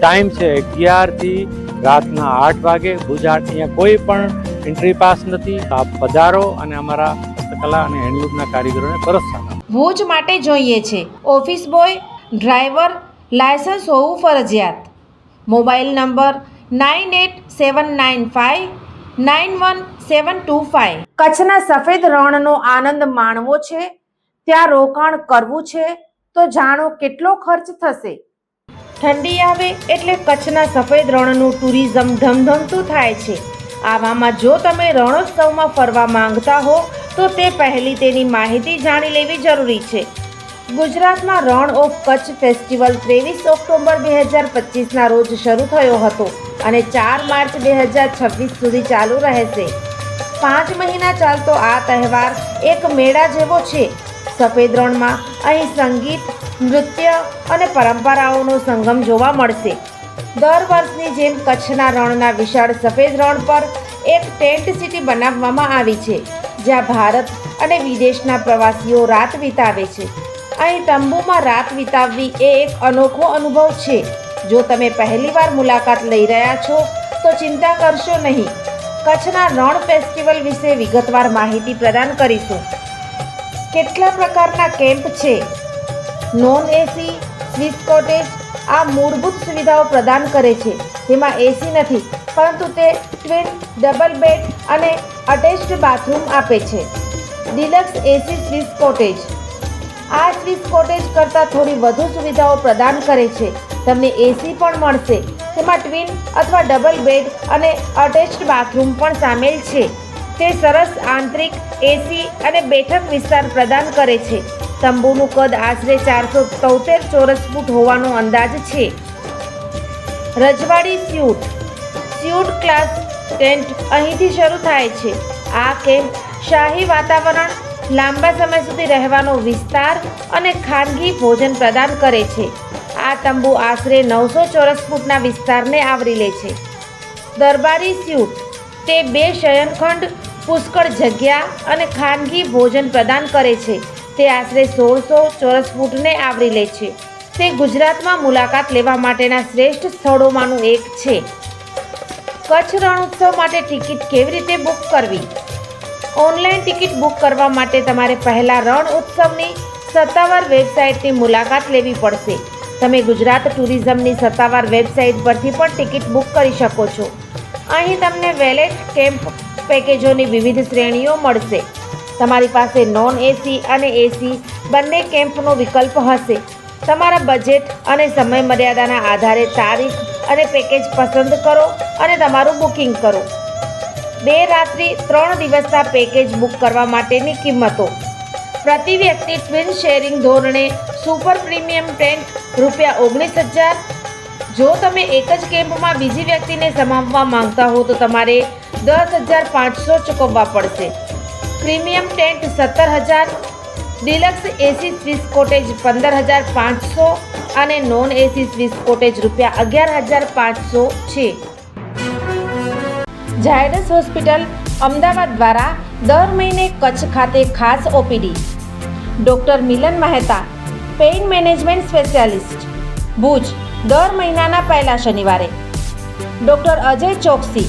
Time છે અગિયારથી રાતના આઠ વાગે. ગુજરાત અહીંયા કોઈ પણ એન્ટ્રી પાસ નથી. આપ પધારો અને અમારા હસ્તકલા અને હેન્ડલૂમના કારીગરોને પરત આપો ભુજ માટે જોઈએ છે. ઓફિસ બોય, ડ્રાઈવર, લાયસન્સ હોવું ફરજિયાત. Mobile number nine eight seven nine five nine one seven two five. કચ્છના સફેદ રણનો આનંદ માણવો છે. ત્યાં રોકાણ કરવું છે. તો જાણો કેટલો ખર્ચ થશે. ઠંડી આવે એટલે કચ્છના સફેદ રણનું ટુરિઝમ ધમધમતું થાય છે. આવામાં જો તમે રણોત્સવમાં ફરવા માંગતા હો, તો તે પહેલી તેની માહિતી જાણી લેવી જરૂરી છે. ગુજરાતમાં રણ ઓફ કચ્છ ફેસ્ટિવલ ત્રેવીસ ઓક્ટોબર બે હજાર પચીસના રોજ શરૂ થયો હતો અને ચાર માર્ચ બે હજાર છવ્વીસ સુધી ચાલુ રહેશે. પાંચ મહિના ચાલતો આ તહેવાર એક મેળા જેવો છે. સફેદ રણમાં અહીં સંગીત નૃત્ય અને પરંપરાઓનો સંગમ જોવા મળશે. દર વર્ષની જેમ કચ્છના રણના વિશાળ સફેદ રણ પર એક ટેન્ટ સિટી બનાવવામાં આવી છે, જ્યાં ભારત અને વિદેશના પ્રવાસીઓ રાત વિતાવે છે. અહીં તંબુમાં રાત વિતાવવી એ એક અનોખો અનુભવ છે. જો તમે પહેલીવાર મુલાકાત લઈ રહ્યા છો, તો ચિંતા કરશો નહીં. કચ્છના રણ ફેસ્ટિવલ વિશે વિગતવાર માહિતી પ્રદાન કરીશું. કેટલા પ્રકારના કેમ્પ છે? નોન એસી સ્વિસ કોટેજ આ મૂળભૂત સુવિધાઓ પ્રદાન કરે છે. તેમાં એસી નથી, પરંતુ તે ટ્વિન ડબલ બેડ અને અટેચ્ડ બાથરૂમ આપે છે. ડિલક્સ એસી સ્વિસ કોટેજ આ સ્વિસ કોટેજ કરતાં થોડી વધુ સુવિધાઓ પ્રદાન કરે છે. તમને એસી પણ મળશે. તેમાં ટ્વિન અથવા ડબલ બેડ અને અટેચ્ડ બાથરૂમ પણ સામેલ છે. તે સરસ આંતરિક એસી અને બેઠક વિસ્તાર પ્રદાન કરે છે. તંબુનું કદ આશરે ચારસો તોતેર ચોરસ ફૂટ હોવાનો અંદાજ છે. રજવાડી સ્યુટ. સ્યુટ ક્લાસ ટેન્ટ અહીંથી શરૂ થાય છે. આ કેમ્પ શાહી વાતાવરણ લાંબા સમય સુધી રહેવાનો વિસ્તાર અને ખાનગી ભોજન પ્રદાન કરે છે. આ તંબુ આશરે નવસો ચોરસ ફૂટના વિસ્તારને આવરી લે છે. દરબારી સ્યુટ. તે બે શયનખંડ, પુષ્કળ જગ્યા અને ખાનગી ભોજન પ્રદાન કરે છે. તે આશરે સોળસો ચોરસ ફૂટને આવરી લે છે. તે ગુજરાતમાં મુલાકાત લેવા માટેના શ્રેષ્ઠ સ્થળોમાંનું એક છે. કચ્છ રણોત્સવ માટે ટિકિટ કેવી રીતે બુક કરવી? ઓનલાઈન ટિકિટ બુક કરવા માટે તમારે પહેલાં રણ ઉત્સવની સત્તાવાર વેબસાઇટની મુલાકાત લેવી પડશે. તમે ગુજરાત ટુરિઝમની સત્તાવાર વેબસાઇટ પરથી પણ ટિકિટ બુક કરી શકો છો. અહીં તમને વેલેટ, કેમ્પ પેકેજોની વિવિધ શ્રેણીઓ મળશે. તમારી પાસે નોન એસી અને એસી બંને કેમ્પનો વિકલ્પ હશે. તમારા બજેટ અને સમય મર્યાદાના આધારે તારીખ અને પેકેજ પસંદ કરો અને તમારું બુકિંગ કરો. બે રાત્રિ ત્રણ દિવસના પેકેજ બુક કરવા માટેની કિંમતો. પ્રતિ વ્યક્તિ ટ્વિન શેરિંગ ધોરણે સુપર પ્રીમિયમ ટેન્ટ રૂપિયા ઓગણીસ હજાર. જો તમે એક જ કેમ્પમાં બીજી વ્યક્તિને સમાવવા માંગતા હો તો તમારે દસ હજાર પાંચસો ચૂકવવા પડશે. પ્રીમિયમ ટેન્ટ સત્તર હજાર, ડિલક્સ એસી સ્વિસ કોટેજ પંદર હજાર પાંચસો અને નોન એસી સ્વિસ કોટેજ રૂપિયા અગિયાર હજાર પાંચસો છે. ઝાયડસ હોસ્પિટલ અમદાવાદ દ્વારા દર મહિને કચ્છ ખાતે ખાસ OPD. Doctor Milan Mehta, pain management specialist, Bhuj, દર મહિનાના પહેલા શનિવારે. ડૉક્ટર અજય ચોકસી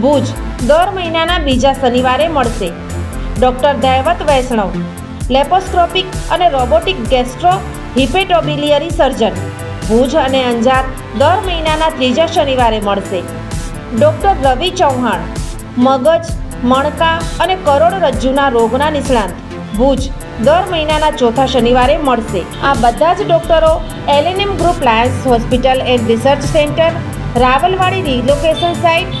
ભુજ દર મહિનાના બીજા શનિવારે મળશે. ડૉક્ટર દૈવત વૈષ્ણવ, લેપોસ્કોપિક અને robotic gastro hepatobiliary surgeon, Bhuj અને અંજાર દર મહિનાના ત્રીજા શનિવારે મળશે. ડૉક્ટર રવિ ચૌહાણ, મગજ, મણકા અને કરોડરજ્જુના રોગના નિષ્ણાંત, ભુજ દર મહિનાના ચોથા શનિવારે મળશે. આ બધા જ ડોક્ટરો LNM group Lions hospital and research centre, Rawalwadi relocation site